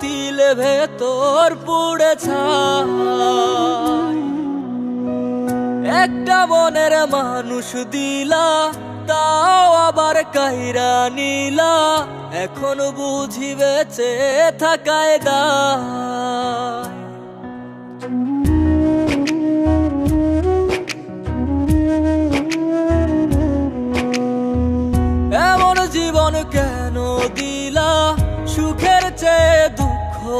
তিলে ভেতর পুড়ে ছাই। একটা মনের মানুষ দিলা, তাও আবার কাইরা নিলা, এখন বুঝি বেঁচে থাকায় দা এমন জীবন কেন দিলা? দুঃখ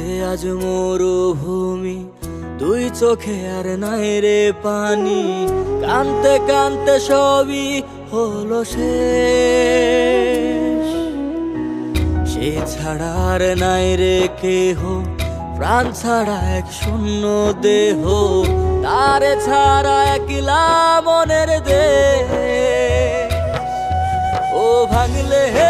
যে আজ মরুভূমি, দুই চোখে আর নাই রে পানি। কানতে কানতে সবই হলো সে ছাড়া আর নাই রে কেহ, প্রাণ ছাড়া এক শূন্য দেহ। তারে ছাড়া একলা মনের দেহ ও ভাঙলে হে